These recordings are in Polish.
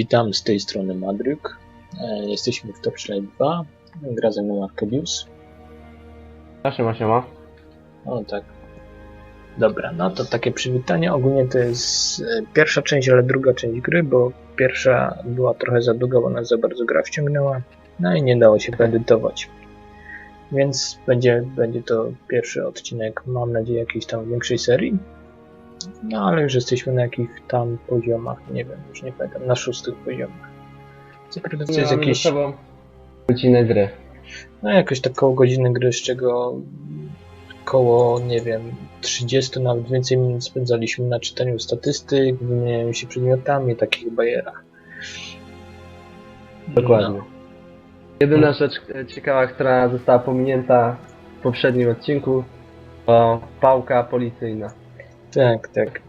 Witam z tej strony Madryk. E, Jesteśmy w Torchlight 2. Gra ze mną Arcadius. Siema, siema. O tak. Dobra, no to takie przywitanie. Ogólnie to jest e, pierwsza część, ale druga część gry, bo pierwsza była trochę za długa, bo nas za bardzo gra wciągnęła. No i nie dało się poedytować. Więc będzie, będzie to pierwszy odcinek, mam nadzieję, jakiejś tam większej serii. No ale już jesteśmy na jakich tam poziomach, nie wiem, już nie pamiętam, na szóstych poziomach. Co prawda to jest jakieś... godzinę gry. No jakoś tak koło godziny gry, z czego koło, nie wiem, 30 nawet więcej minut spędzaliśmy na czytaniu statystyk, wymienianiu się przedmiotami, takich bajerach. Dokładnie. No, Jedyna rzecz e, ciekawa, która została pominięta w poprzednim odcinku, to pałka policyjna. Tak, tak.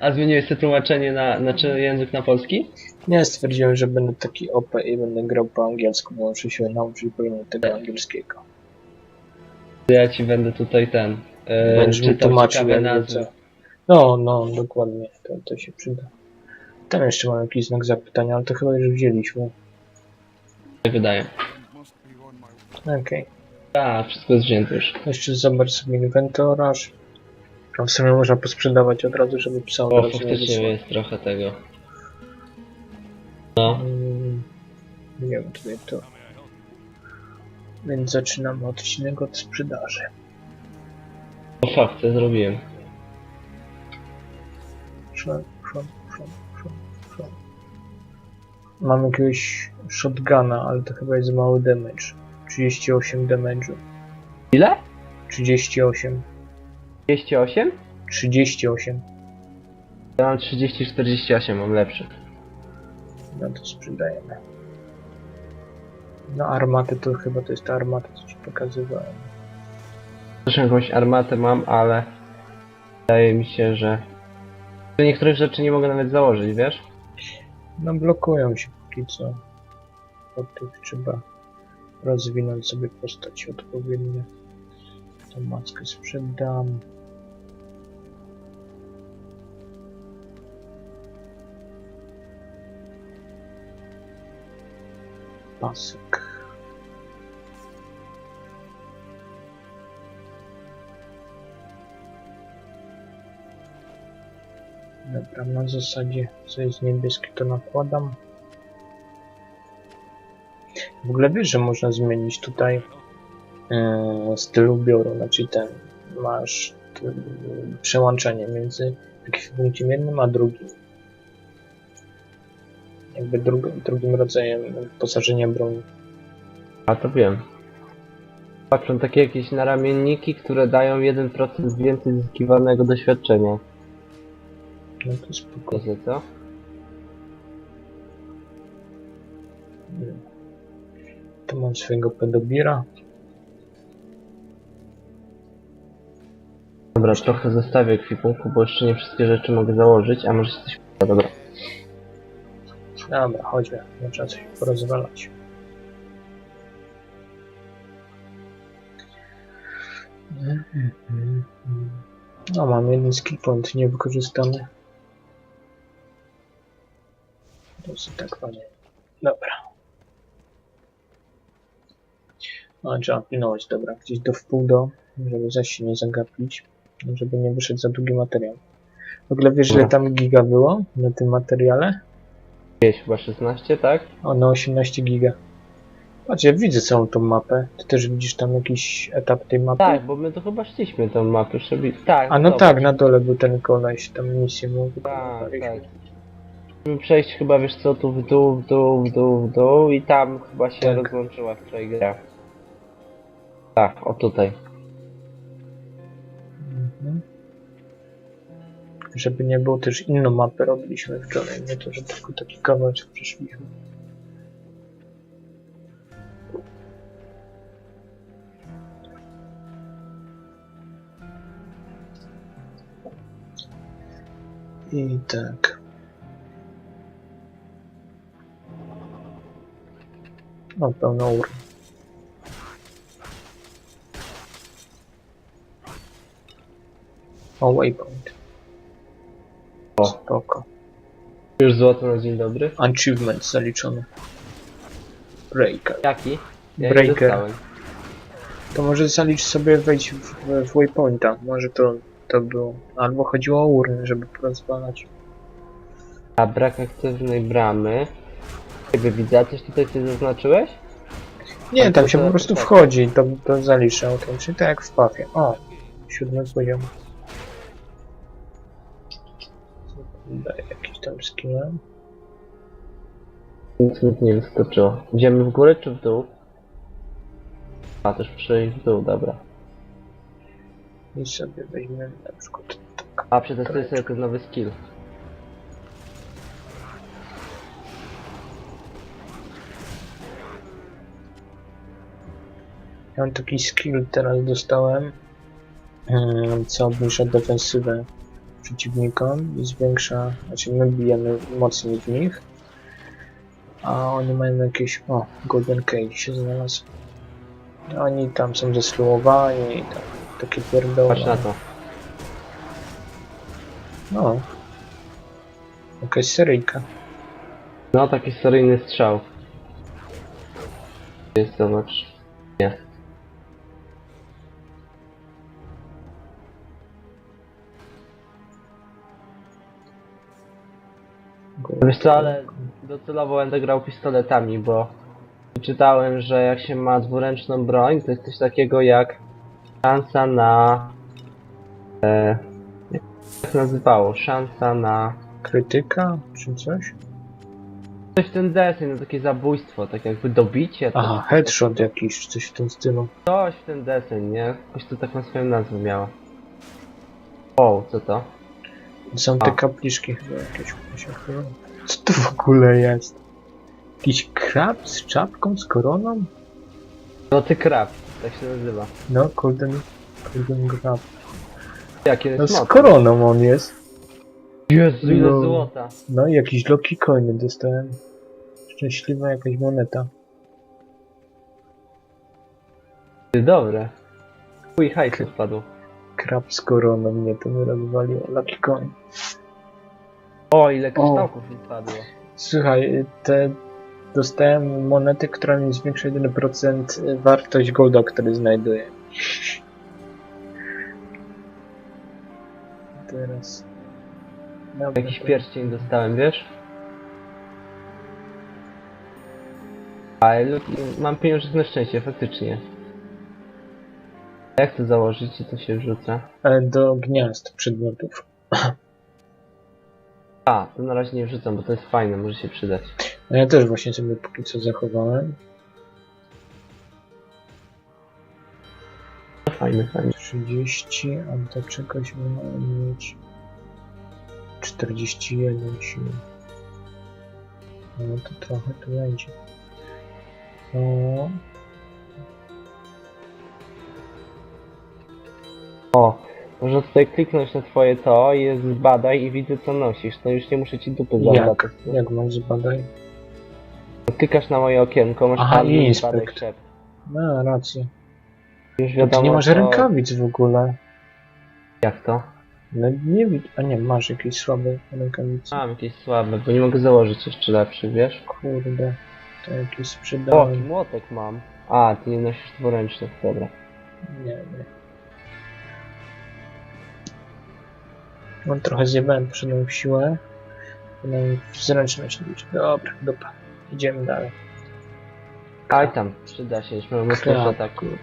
A zmieniłeś sobie tłumaczenie na, na czy język na polski? Nie, stwierdziłem, że będę taki OP i będę grał po angielsku, bo muszę się nauczyć pewnie tego angielskiego. Ja ci będę tutaj ten. E, Będziesz mi tłumaczył nazwy. No, no, dokładnie, to, to się przyda. Tam jeszcze mam jakiś znak zapytania, ale to chyba już wzięliśmy. Tak wydaje. Okej. Tak, wszystko jest wzięte już. Jeszcze zobacz sobie inwentarz. A w sumie można posprzedawać od razu, żeby psa od O, razu nie faktycznie wysłał. jest trochę tego. No, Mm, Nie wiem, tutaj to. Więc zaczynamy odcinek od sprzedaży. o fakt, co zrobiłem. Szon, szon, szon, szon, szon. Mam jakiegoś shotguna, ale to chyba jest mały damage. 38 damage'u. Ile? 38. 208? 38. Ja mam 30-48, mam lepszy. No to sprzedajemy. No armaty to chyba to jest ta armata, co ci pokazywałem. Też jakąś armatę mam, ale wydaje mi się, że że niektórych rzeczy nie mogę nawet założyć, wiesz? No blokują się póki co. Od tych trzeba rozwinąć sobie postać odpowiednio. Tą maskę sprzedam. Pasek. Dobra, na zasadzie co jest niebieskie to nakładam. W ogóle wiesz, że można zmienić tutaj e, styl ubioru, znaczy ten, masz t, przełączanie między ekwipunkiem jednym a drugim. Jakby drug, drugim rodzajem wyposażenia broni. A to wiem. Patrzą takie jakieś naramienniki, które dają 1% więcej zyskiwanego doświadczenia. No to spoko. Wiecie co? Tu mam swojego pedobira. Dobra, trochę zostawię ekwipunku, bo jeszcze nie wszystkie rzeczy mogę założyć, a może coś... Dobra. Dobra, chodźmy, nie trzeba coś porozwalać. No, mam jeden skill point niewykorzystany. Dosyć tak fajnie. Dobra. No, trzeba pilnować, dobra, gdzieś do wpół do, żeby zaś się nie zagapić, żeby nie wyszedł za długi materiał. W ogóle wiesz, ile tam giga było na tym materiale? Gdzieś chyba 16, tak? O, na 18 giga. Patrz, ja widzę całą tą mapę. Ty też widzisz tam jakiś etap tej mapy? Tak, bo my to chyba szliśmy tą mapę, żeby... Tak, A no zobacz. tak, na dole był ten koleś, tam misję mu Tak, tak. Musimy przejść chyba, wiesz co, tu w dół, w dół, w dół, w dół i tam chyba się Tak. rozłączyła wczoraj gra. Tak, o tutaj. Żeby nie było też inną mapę robiliśmy wczoraj, nie to, że tylko taki kawałek przeszliśmy. I tak. No, pełno ur. O, waypoint. Spoko. Już złoto na dzień dobry. Achievement zaliczony. Breaker. Jaki? Ja nie Breaker. dostałem. To może zalicz sobie wejść w, w waypointa. Może to, to było. Albo chodziło o urny, żeby porozwalać. A brak aktywnej bramy. Jakby widzę, a coś tutaj ty zaznaczyłeś? Nie, Ale tam to się to- po prostu tak. wchodzi, to, to zalicza autentycznie, tak jak w pafie. O, siódmy poziom. Jakiś tam skill. Nic mi nie wyskoczyło. Idziemy w górę czy w dół? A, też przejść w dół, dobra. I sobie weźmiemy na przykład tak. A, przetestuję sobie ten nowy skill. Ja mam taki skill teraz dostałem, mm, co obniża defensywę przeciwnikom i zwiększa, znaczy my bijemy mocniej w nich, a oni mają jakieś, o, Golden Cage się znalazł. Oni tam są zesluowani i tak, takie pierdoły. Patrz na to. No. Jakaś seryjka. No, taki seryjny strzał. Jest zobacz. Wiesz co, ale docelowo będę grał pistoletami, bo czytałem, że jak się ma dwuręczną broń, to jest coś takiego jak szansa na... E, jak to nazywało? Szansa na... Krytyka czy coś? Coś w ten deseń, no takie zabójstwo, tak jakby dobicie, to Aha, headshot jakiś, coś w tym stylu. coś w ten deseń, nie? Jakoś to tak na swoją nazwę miało. O, co to? Są te A. kapliczki chyba jakieś się chyba. Co to w ogóle jest? Jakiś krab z czapką, z koroną? Złoty krab, tak się nazywa. No, golden, golden grab. Jakie No z koroną on jest. Jezu, ile No. złota. No i jakieś Loki coiny dostałem. Szczęśliwa jakaś moneta. Ty, Dobre. Chuj hajsu wpadł. Krab z koroną mnie to rozwaliło. Lucky coin. O, ile kryształków mi wpadło. Słuchaj, te dostałem monety, która mi zwiększa 1% wartość golda, który znajduję. Teraz. Dobra, Jakiś to- pierścień dostałem, wiesz? Luki, mam pieniążek szczęście, faktycznie. Jak to założyć i to się wrzuca? Do gniazd przedmiotów. A, to na razie nie wrzucam, bo to jest fajne, może się przydać. No ja też właśnie sobie póki co zachowałem. No, Fajne, fajne. 30, a do czegoś miałem mieć 41 sił. No to trochę tu będzie. O, O, można tutaj kliknąć na twoje to i jest zbadaj i widzę co nosisz. To już nie muszę ci dupy jak? Jak mam zbadaj? Klikasz na moje okienko, masz Aha, tam i zbadaj inspekt. sklep. No, rację. Już wiadomo, nie masz co- rękawic w ogóle. Jak to? No nie widzę. A nie, masz jakieś słabe rękawice. Mam jakieś słabe, bo nie mogę założyć jeszcze lepszy, wiesz? Kurde. To jakieś O, sprzedałem. młotek mam. A, ty nie nosisz dwuręcznych, dobra. Nie, nie. Mam trochę zjebałem przednią siłę. W zręczność liczyć. Dobra, dupa. Idziemy dalej. Aj tam, przyda się, już mamy też tak. kurde.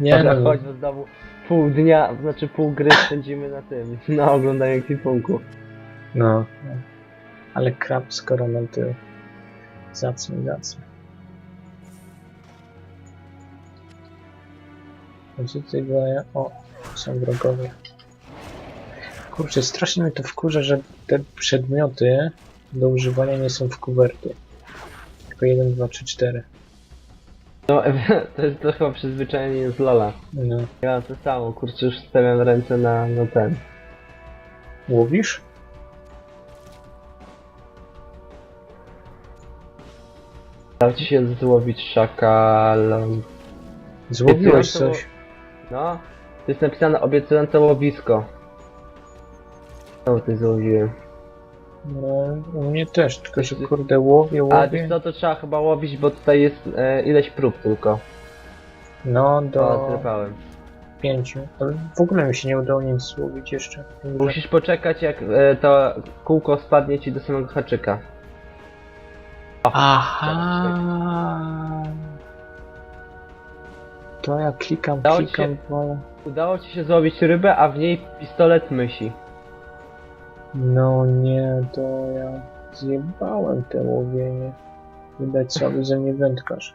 Nie Dobra, no, chodź, bo znowu pół dnia, znaczy pół gry spędzimy na tym, na oglądaniu ekwipunku. no. no. Ale krab z koroną to zacny, zacny. A co tutaj było? O, są wrogowie. Kurczę, strasznie mnie to wkurza, że te przedmioty do używania nie są w kuwerty. Tylko 1, 2, 3, 4. No, to jest to chyba przyzwyczajenie z Lola. No. Ja to samo, kurczę, już stawiam ręce na, na ten. Łowisz? Dał ci się złowić szakalą. Złowiłeś coś? No, to jest napisane obiecujące łowisko. No, ty złowiłem. No, u mnie też, tylko że kurde łowię, A łowię. wiesz co, to trzeba chyba łowić, bo tutaj jest e, ileś prób tylko. No, O, do zrypałem. pięciu. Ale w ogóle mi się nie udało nic złowić jeszcze. Musisz poczekać jak e, to kółko spadnie ci do samego haczyka. Aha. To ja klikam, Udało ci klikam, wolę. Udało ci się złowić rybę, a w niej pistolet myśli. No nie, to ja zjebałem te łowienie. Widać słaby ze mnie wędkarz.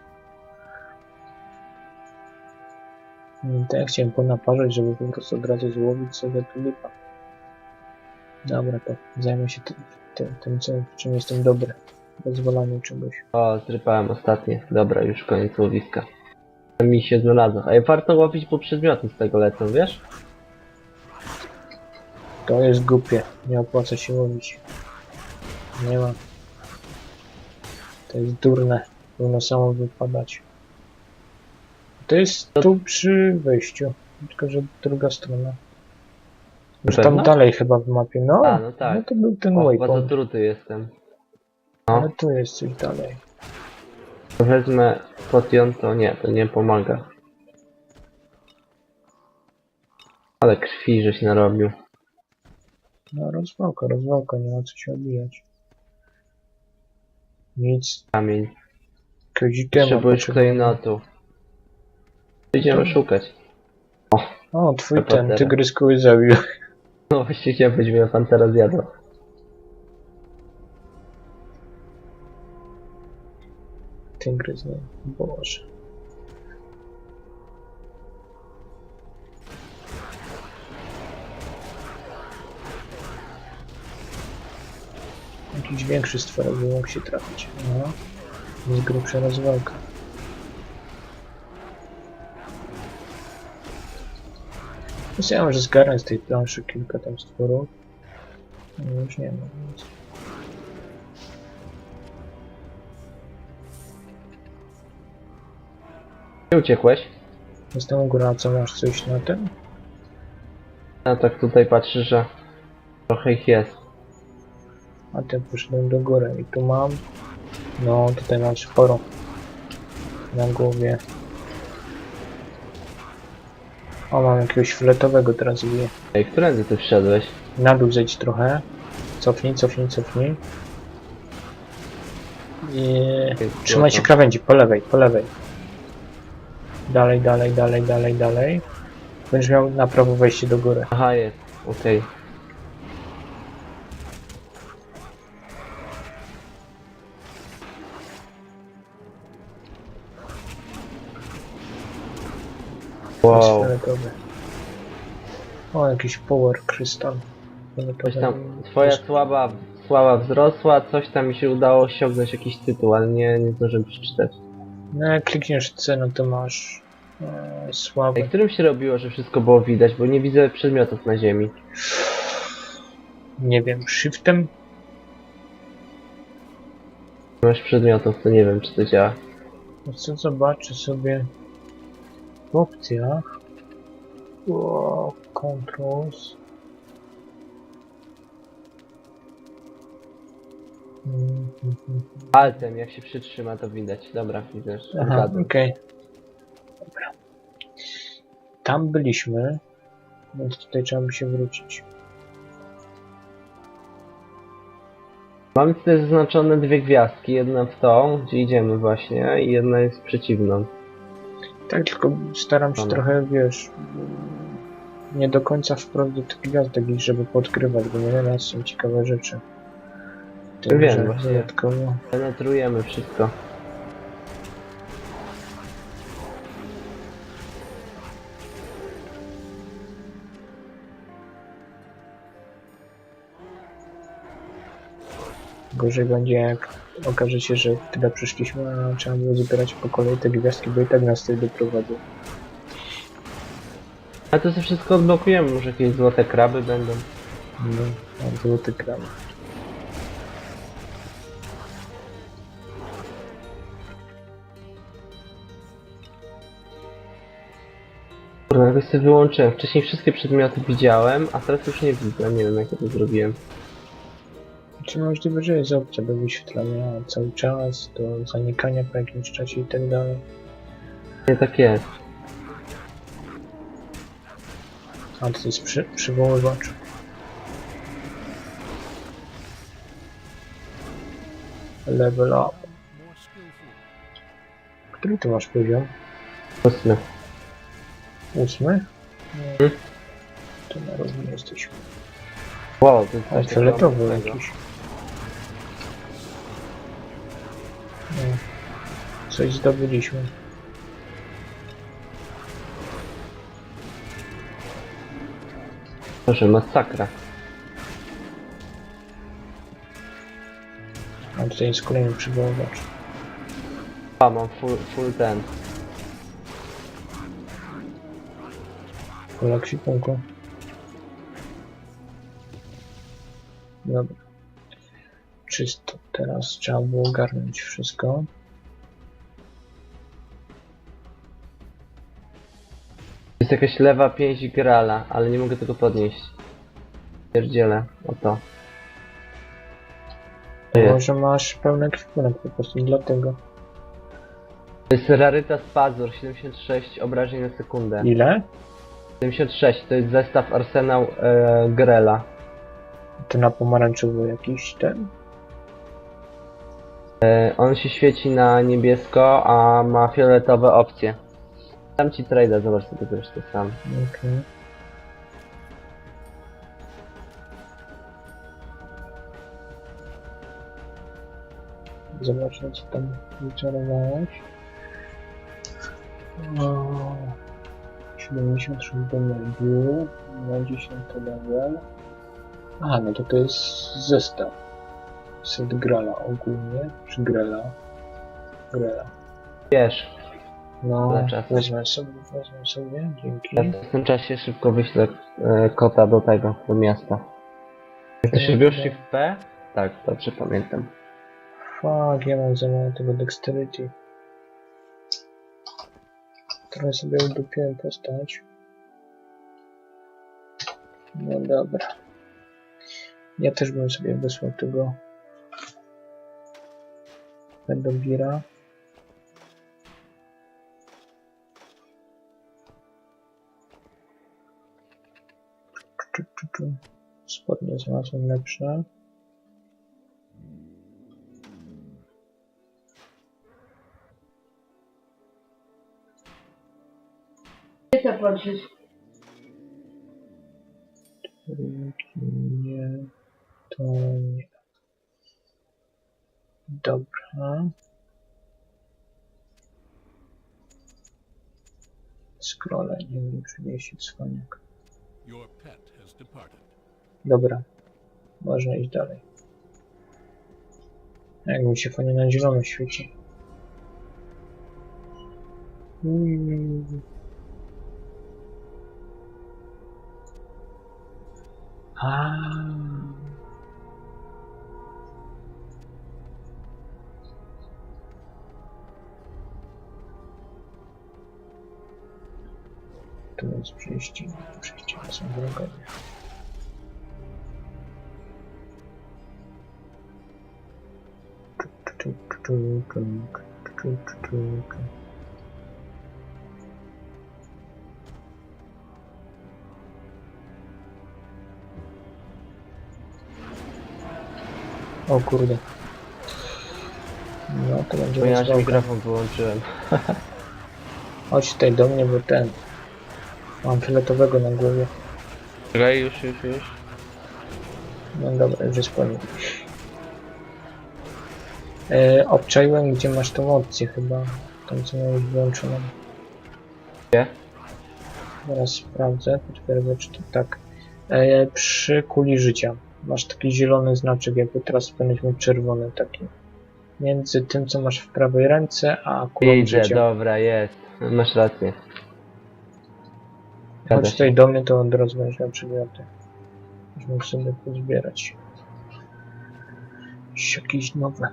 Nie, to ja chciałem ponaparzać, żeby po prostu od razu złowić sobie tulipa. Dobra, to zajmę się tym, tym, tym co, czym jestem dobry. Pozwolaniu czegoś. O, zrypałem ostatnie. Dobra, już koniec łowiska. Mi się znalazło. A warto łowić, bo przedmioty z tego lecą, wiesz? To jest głupie. Nie opłaca się łowić. Nie ma. To jest durne. Powinno samo wypadać. To jest tu przy wejściu. Tylko, że druga strona. Już tam pewno? dalej chyba w mapie. No, A, no tak. no to był ten O, chyba waypoint. zatruty jestem. Ale tu jest coś dalej. Wezmę potion, to nie, to nie pomaga. Ale krwi żeś narobił. No rozwałka, rozwałka, nie ma co się obijać. Nic. Kamień. Kozitema. Potrzebujesz klejnotu. Idziemy To- szukać. O, twój To ten pantera. tygrys kogoś zabił. No właśnie chciałem być mnie pan teraz zjadł. Tygrys, no. Boże. Jakiś większy stworek by mógł się trafić. No. Jest grubsza rozwałka. Więc ja może zgarnę z tej planszy kilka tam stworów. No już nie ma nic. Gdzie uciekłeś? Jestem u góry, a co masz coś na tym? A tak tutaj patrzę, że trochę ich jest. A ty poszedłem do góry i tu mam. No, tutaj mam sporo. Na głowie. O, mam jakiegoś fioletowego teraz bije. Ej, którędy ty wszedłeś? Na dół zejdź trochę. Cofnij, cofnij, cofnij. I... Trzymaj się krawędzi, po lewej, po lewej. Dalej, dalej, dalej, dalej, dalej. Będziesz miał na prawo wejście do góry. Aha, jest. Okej. Jest Wow. O, jakiś power krystal. Coś tam, twoja słaba, sława wzrosła, coś tam mi się udało osiągnąć jakiś tytuł, ale nie, nie zdążyłem przeczytać. No jak klikniesz C, no to masz e, sławę. Ej, którym się robiło, że wszystko było widać, bo nie widzę przedmiotów na ziemi. Nie wiem, shiftem? Masz przedmiotów, to nie wiem, czy to działa. No co zobaczę sobie w opcjach. O, controls. Mm. Altem, jak się przytrzyma, to widać. Dobra, widzę, Aha, okej. Dobra. Tam byliśmy, więc tutaj trzeba by się wrócić. Mam tutaj zaznaczone dwie gwiazdki, jedna w tą, gdzie idziemy właśnie, i jedna jest przeciwną. Tak, tylko staram się trochę, wiesz, nie do końca wprost do tych gwiazdek, ich, żeby podkrywać, bo nie nas są ciekawe rzeczy. Tym, Wiem, właśnie. Dodatkowo. Penetrujemy wszystko. Gorzej będzie, jak okaże się, że tyle przyszliśmy, a trzeba było zbierać po kolei te gwiazdki, bo i tak nas tutaj doprowadzą. A to sobie wszystko odblokujemy, może jakieś złote kraby będą. No, mam złoty kram. Kurwa, jakoś sobie wyłączyłem. Wcześniej wszystkie przedmioty widziałem, a teraz już nie widzę. Nie wiem jak ja to zrobiłem. Czy możliwe, że jest opcja do wyświetlania cały czas, do zanikania po jakimś czasie i tak dalej? Nie tak jest. A to jest przy, przywoływacz. Level up. Który ty masz poziom? Ósmy. Ósmy? Mhm. To na równi jesteśmy. Wow, to jest fioletowy jakiś. No. Coś zdobyliśmy. Proszę, masakra. A tutaj jest kolejny przywoływacz. A, mam full, full ten. Pola kwipunku. Dobra. Czysto. Teraz trzeba było ogarnąć wszystko. Jest jakaś lewa pięść grala, ale nie mogę tego podnieść. Pierdzielę, o to. To jest, Może masz pełny ekwipunek po prostu dlatego. to jest Rarytas Pazur, 76 obrażeń na sekundę. Ile? 76 to jest zestaw arsenał e, Grela. To na pomarańczowy jakiś ten? E, on się świeci na niebiesko, a ma fioletowe opcje. Dam ci trade'a, zobacz sobie zresztą sam. Okej. Zobaczę co tam wyczarowałeś. O, 76 level, na 10 level. A, no to to jest zestaw. Set Grala ogólnie, czy Grela? Grela. Wiesz, No, wezmę sobie, wezmę sobie, dzięki. ja w tym czasie szybko wyślę e, kota do tego, do miasta. Jesteś w Shift P? Tak, dobrze pamiętam. Fuck, ja mam za mało tego dexterity. Trochę sobie udupiłem postać. No dobra. Ja też bym sobie wysłał tego Czu, czu, czu. Spodnie znalazłem lepsze. Nie, to nie. Dobra. Scrollę, nie wiem, przynieść dzwoniak. Dobra. Można iść dalej. Jak mi się fajnie na zielono świeci. Mm. A. Tu jest przejście. Przejście są drogowe. O kurde. No to będzie Bo ja się rozwałka. mikrofon wyłączyłem. Chodź tutaj do mnie, bo ten... Mam fioletowego na głowie. Czekaj, już, już, już. No dobra, już jest po nim. E, obczaiłem, gdzie masz tą opcję chyba. Tam co miałeś wyłączoną. Gdzie? Zaraz sprawdzę, potwierdzę czy to tak. E, przy kuli życia. Masz taki zielony znaczek, jakby teraz powinieneś mieć czerwony taki. Między tym, co masz w prawej ręce, a kulą Widzę, życia. dobra, jest. Masz rację. Chodź tutaj do mnie, to od razu będziesz miał przedmioty. Możemy sobie pozbierać. Jakieś nowe.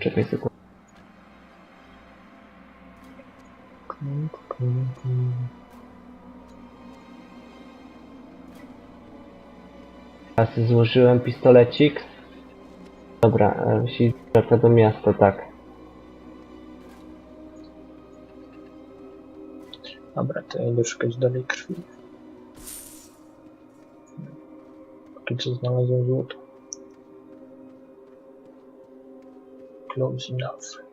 Czekaj sekundę. Teraz złożyłem pistolecik. Dobra, jeśli wraca do miasta, tak. Dobra, to ja idę szukać dalej krwi. Póki co znalazłem złoto. Close enough.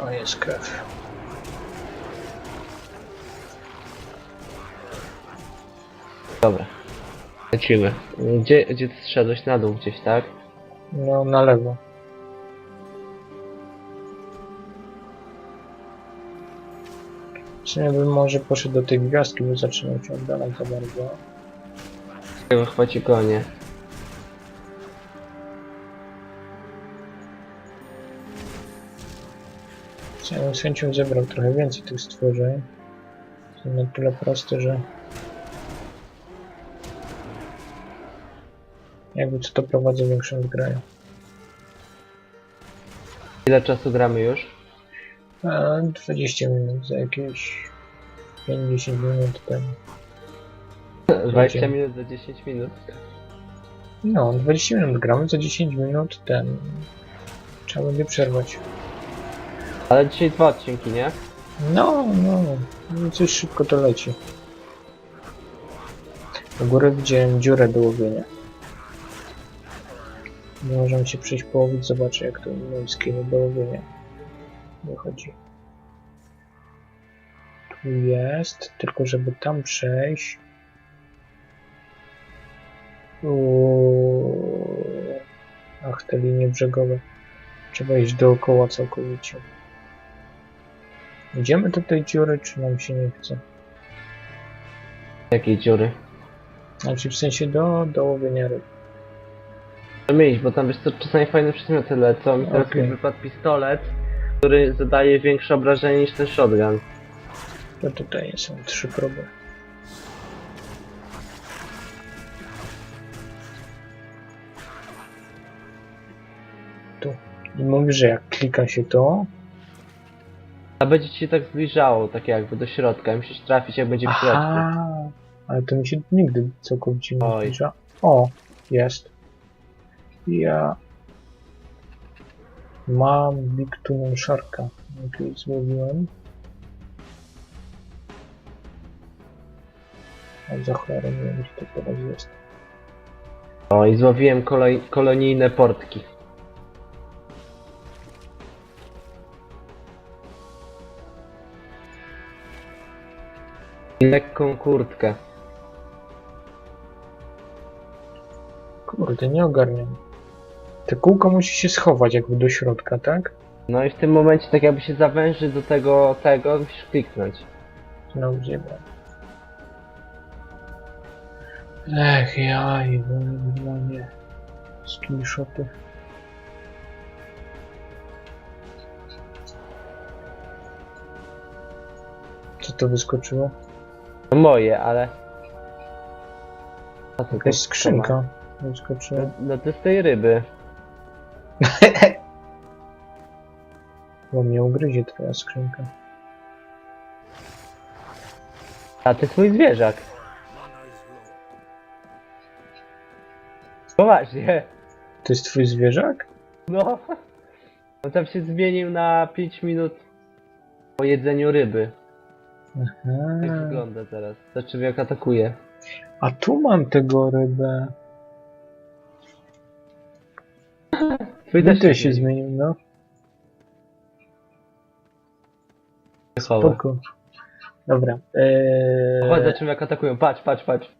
O, jest krew. Dobra. Lecimy. Gdzie, gdzie ty zszedłeś? Na dół gdzieś, tak? No, na lewo. Czy bym może poszedł do tej gwiazdki, bo zaczynam się oddalać za bardzo. Chyba chyba ci gonię. Ja bym z chęcią zebrał trochę więcej tych stworzeń. Są na tyle proste, że... Jakby co to prowadzę większą zgraję. Ile czasu gramy już? A 20 minut, za jakieś 50 minut temu. 20 minut za 10 minut. No, 20 minut gramy, za 10 minut ten... Trzeba będzie przerwać. Ale dzisiaj dwa odcinki, nie? No, no, no coś szybko to leci. U góry widziałem dziurę do łowienia. Nie możemy się przejść połowić, zobaczę jak to miejskie do łowienia wychodzi. Tu jest, tylko żeby tam przejść. Uuu. Ach, te linie brzegowe. Trzeba iść dookoła całkowicie. Idziemy do tej dziury, czy nam się nie chce? Jakiej dziury? Znaczy w sensie do, do łowienia ryb. Możemy iść, bo tam wiesz co, czasami fajne przedmioty lecą teraz Okej. mi wypadł pistolet, który zadaje większe obrażenie niż ten shotgun. To tutaj są trzy próby. Tu. I mówi, że jak klika się to... A będzie ci się tak zbliżało, tak jakby do środka, musisz trafić jak będzie w środku. Aha! Ale to mi się nigdy całkowicie nie Oj. zbliża. O! Jest. Ja... Mam Big Tuną Sharka. Jakiegoś złowiłem. A za cholerę nie wiem, gdzie to teraz jest. O, i złowiłem koloj, kolonijne portki. I lekką kurtkę. Kurde, nie ogarniam. Te kółko musi się schować jakby do środka, tak? No i w tym momencie, tak jakby się zawęży do tego, tego, musisz kliknąć. Znowu zjebałem. Ech, jaj, no normalnie. Screenshoty. Co to wyskoczyło? No moje, ale... A to Jakaś skrzynka wyskoczyła. No, no to z tej ryby. Bo mnie ugryzie twoja skrzynka. A to jest mój zwierzak. Poważnie. To jest twój zwierzak? No. On tam się zmienił na 5 minut po jedzeniu ryby. Tak Aha. wygląda teraz. Znaczy jak atakuje. A tu mam tego rybę. Twój No też się zmienił, no. chowa. Spoko. Dobra. Eee... Chodź, zobaczymy jak atakują. Patrz, patrz, patrz.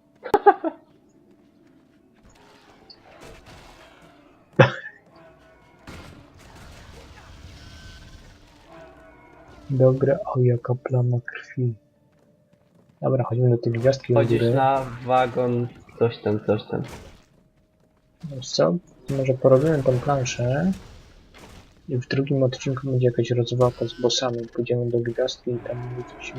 Dobra, o jaka plama krwi. Dobra, chodzimy do tej gwiazdki Chodzisz na wagon, coś tam, coś tam. Wiesz co? Może porobimy tą planszę i w drugim odcinku będzie jakaś rozwałka z bossami. Pójdziemy do gwiazdki i tam będzie coś się.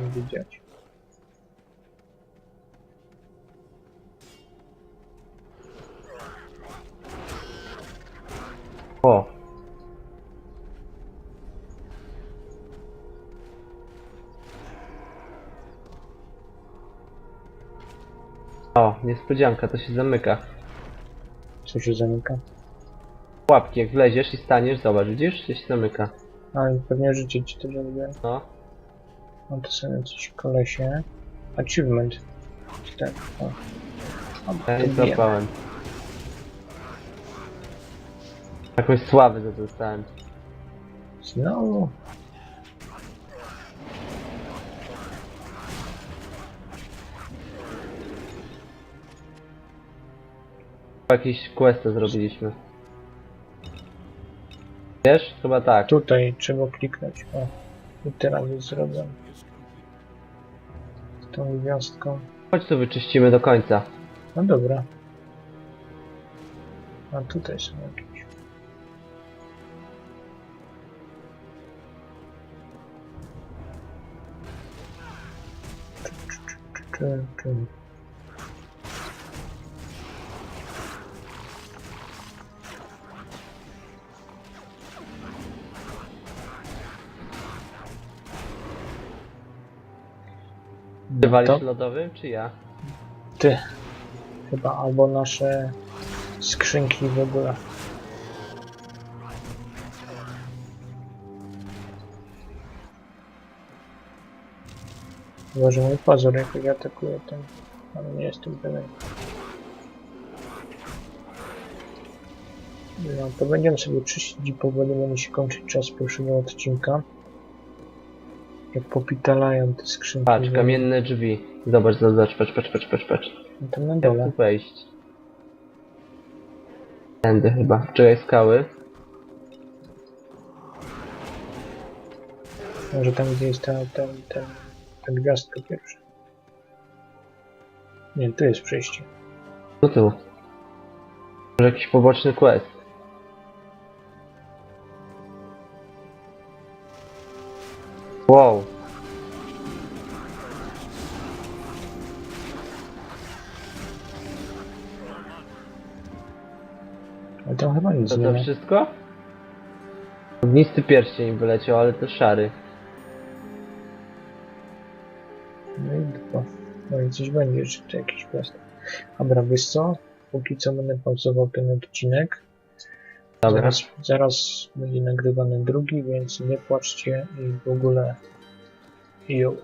O! O! O, niespodzianka, to się zamyka. Co się zamyka? Łapki, jak wleziesz i staniesz, zobacz, widzisz? Się zamyka. A i pewnie życie ci to zrobię. No. No to sobie coś w kolesie. Achievement. Tak, o. O, Ja nie złapałem. Jakąś sławę za to dostałem. Znowu. Jakiś questa zrobiliśmy. Wiesz? Chyba tak. Tutaj trzeba kliknąć. O. I teraz jest zrobione. Z tą gwiazdką. Chodź tu wyczyścimy do końca. No dobra. A tutaj są jakieś. Czy, czy, czy. Ty walisz lodowym, czy ja? ty. Chyba albo nasze skrzynki w ogóle. Chyba, że mój pazur jakoś atakuje ten, ale nie jestem pewien. No, to będziemy sobie czyścić i powoli będzie się kończyć czas pierwszego odcinka. Jak popitalają te skrzynki. Patrz, kamienne drzwi. Zobacz, zobacz, patrz, patrz, patrz, patrz, patrz. No to na Jak dole. tu wejść? Tędy chyba. Czekaj, skały. Może tam gdzie jest ta, ta, ta, ta gwiazdka pierwsza. Nie, tu jest przejście. No tu. Może jakiś poboczny quest. Wow. Ale tam chyba nic To nie to ma. wszystko? Ognisty pierścień wyleciał, ale to szary. No i dwa. No i coś będzie, czy to jakiś gwiazdek. Dobra, wiesz co? Póki co będę pauzował ten odcinek. Dobra. Zaraz, zaraz będzie nagrywany drugi, więc nie płaczcie i w ogóle. Jo.